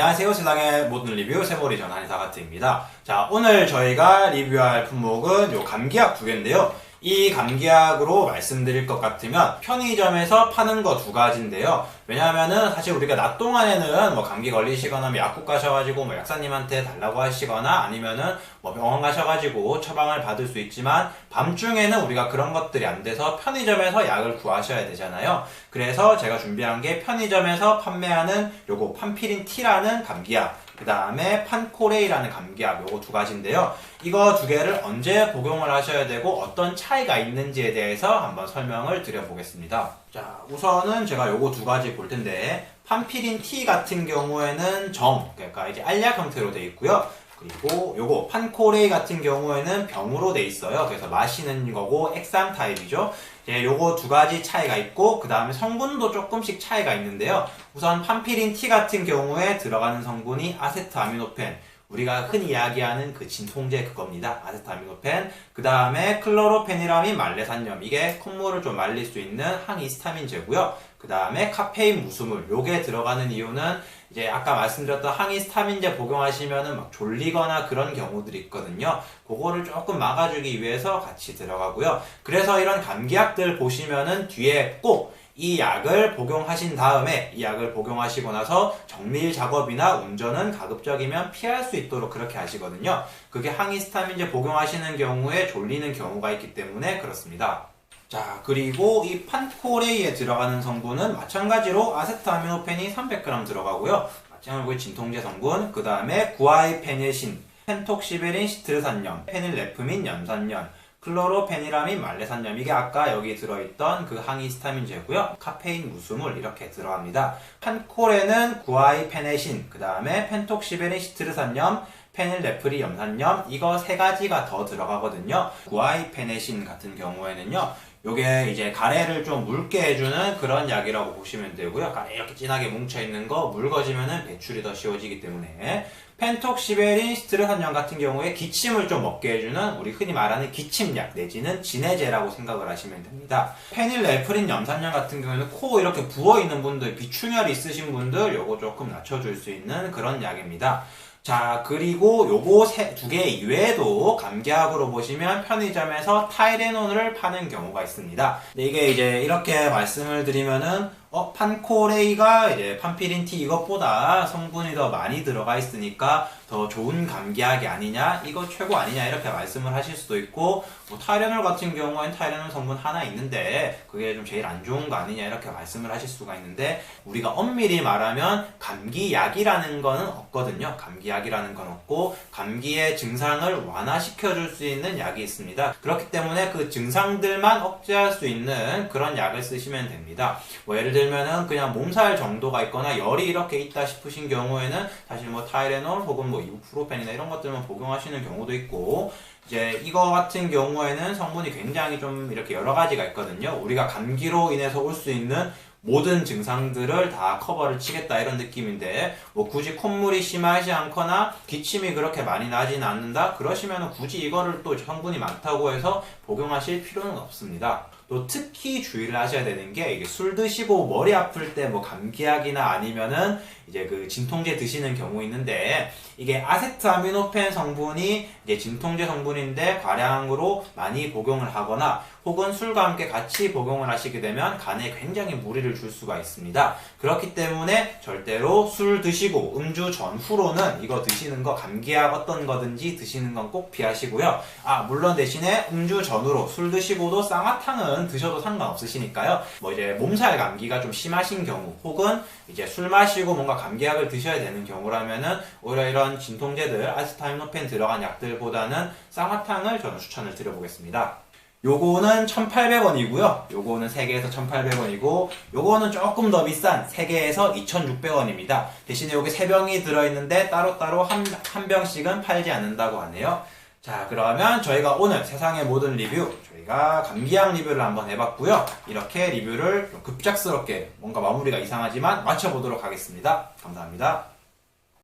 안녕하세요. 세상의 모든 리뷰 세모리 전 한의사 가트입니다. 자, 오늘 저희가 리뷰할 품목은 요 감기약 두 개인데요. 이 감기약으로 말씀드릴 것 같으면 편의점에서 파는 거 두 가지인데요. 왜냐하면은 사실 우리가 낮 동안에는 뭐 감기 걸리시거나 뭐 약국 가셔가지고 뭐 약사님한테 달라고 하시거나 아니면은 뭐 병원 가셔가지고 처방을 받을 수 있지만 밤중에는 우리가 그런 것들이 안 돼서 편의점에서 약을 구하셔야 되잖아요. 그래서 제가 준비한 게 편의점에서 판매하는 요거 판피린 T라는 감기약 그 다음에 판코레이라는 감기약 요거 두 가지인데요. 이거 두 개를 언제 복용을 하셔야 되고 어떤 차이가 있는지에 대해서 한번 설명을 드려보겠습니다. 자, 우선은 제가 요거 두 가지 볼 텐데 판피린 T 같은 경우에는 점, 그러니까 이제 알약 형태로 되어 있고요. 그리고 요거 판코레이 같은 경우에는 병으로 돼 있어요. 그래서 마시는 거고 액상 타입이죠. 예, 요거 두 가지 차이가 있고 그 다음에 성분도 조금씩 차이가 있는데요. 우선 판피린 T 같은 경우에 들어가는 성분이 아세트아미노펜 우리가 흔히 이야기하는 그 진통제 그겁니다. 아세트아미노펜. 그 다음에 클로로페니라민 말레산염. 이게 콧물을 좀 말릴 수 있는 항히스타민제고요. 그 다음에 카페인 무수물. 요게 들어가는 이유는 이제 아까 말씀드렸던 항히스타민제 복용하시면은 막 졸리거나 그런 경우들이 있거든요. 그거를 조금 막아주기 위해서 같이 들어가고요. 그래서 이런 감기약들 보시면은 뒤에 꼭 이 약을 복용하신 다음에 이 약을 복용하시고 나서 정밀 작업이나 운전은 가급적이면 피할 수 있도록 그렇게 하시거든요. 그게 항히스타민제 복용하시는 경우에 졸리는 경우가 있기 때문에 그렇습니다. 자, 그리고 이 판코레이에 들어가는 성분은 마찬가지로 아세트아미노펜이 300g 들어가고요. 마찬가지로 진통제 성분, 그 다음에 구아이페네신, 펜톡시베린 시트르산염, 페닐레프민 염산염, 클로로페니라민 말레산염 이게 아까 여기 들어있던 그 항히스타민제고요. 카페인 무수물 이렇게 들어갑니다. 판콜에는 구아이페네신, 그 다음에 펜톡시베린 시트르산염, 페닐레프리 염산염 이거 세 가지가 더 들어가거든요. 구아이페네신 같은 경우에는요. 요게 이제 가래를 좀 묽게 해주는 그런 약이라고 보시면 되고요. 가래 이렇게 진하게 뭉쳐있는 거 묽어지면은 배출이 더 쉬워지기 때문에 펜톡시베린 스트레산염 같은 경우에 기침을 좀 먹게 해주는 우리 흔히 말하는 기침약 내지는 진해제라고 생각을 하시면 됩니다. 페닐레프린 염산염 같은 경우에는 코 이렇게 부어있는 분들, 비충혈이 있으신 분들 요거 조금 낮춰줄 수 있는 그런 약입니다. 자, 그리고 요거 두 개 이외에도 감기약으로 보시면 편의점에서 타이레논을 파는 경우가 있습니다. 이게 이제 이렇게 말씀을 드리면은 어, 판코레이가 이제 판피린티 이것보다 성분이 더 많이 들어가 있으니까 더 좋은 감기약이 아니냐, 이거 최고 아니냐 이렇게 말씀을 하실 수도 있고 뭐 타이레놀 같은 경우엔 타이레놀 성분 하나 있는데 그게 좀 제일 안 좋은 거 아니냐 이렇게 말씀을 하실 수가 있는데 우리가 엄밀히 말하면 감기약이라는 거는 없거든요. 감기약이라는 건 없고 감기의 증상을 완화시켜 줄 수 있는 약이 있습니다. 그렇기 때문에 그 증상들만 억제할 수 있는 그런 약을 쓰시면 됩니다. 뭐 예를 들면 은 그냥 몸살 정도가 있거나 열이 이렇게 있다 싶으신 경우에는 사실 뭐 타이레놀 혹은 뭐 이부프로펜이나 이런 것들만 복용하시는 경우도 있고 이제 이거 같은 경우에는 성분이 굉장히 좀 이렇게 여러 가지가 있거든요. 우리가 감기로 인해서 올 수 있는 모든 증상들을 다 커버를 치겠다 이런 느낌인데 뭐 굳이 콧물이 심하지 않거나 기침이 그렇게 많이 나지는 않는다 그러시면 굳이 이거를 또 성분이 많다고 해서 복용하실 필요는 없습니다. 또 특히 주의를 하셔야 되는 게 이게 술 드시고 머리 아플 때 뭐 감기약이나 아니면은 이제 그 진통제 드시는 경우 있는데 이게 아세트아미노펜 성분이 이제 진통제 성분인데 과량으로 많이 복용을 하거나 혹은 술과 함께 같이 복용을 하시게 되면 간에 굉장히 무리를 줄 수가 있습니다. 그렇기 때문에 절대로 술 드시고 음주 전후로는 이거 드시는 거 감기약 어떤 거든지 드시는 건 꼭 피하시고요. 아 물론 대신에 음주 전후로 술 드시고도 쌍화탕은 드셔도 상관없으시니까요. 뭐 이제 몸살 감기가 좀 심하신 경우 혹은 이제 술 마시고 뭔가 감기약을 드셔야 되는 경우라면은 오히려 이런 진통제들 아스타미노펜 들어간 약들보다는 쌍화탕을 저는 추천을 드려보겠습니다. 요거는 1,800원이고요. 요거는 3개에서 1,800원이고 요거는 조금 더 비싼 3개에서 2,600원입니다. 대신에 여기 3병이 들어있는데 따로따로 한, 한 병씩은 팔지 않는다고 하네요. 자 그러면 저희가 오늘 세상의 모든 리뷰 저희가 감기약 리뷰를 한번 해봤고요. 이렇게 리뷰를 급작스럽게 뭔가 마무리가 이상하지만 맞춰보도록 하겠습니다. 감사합니다.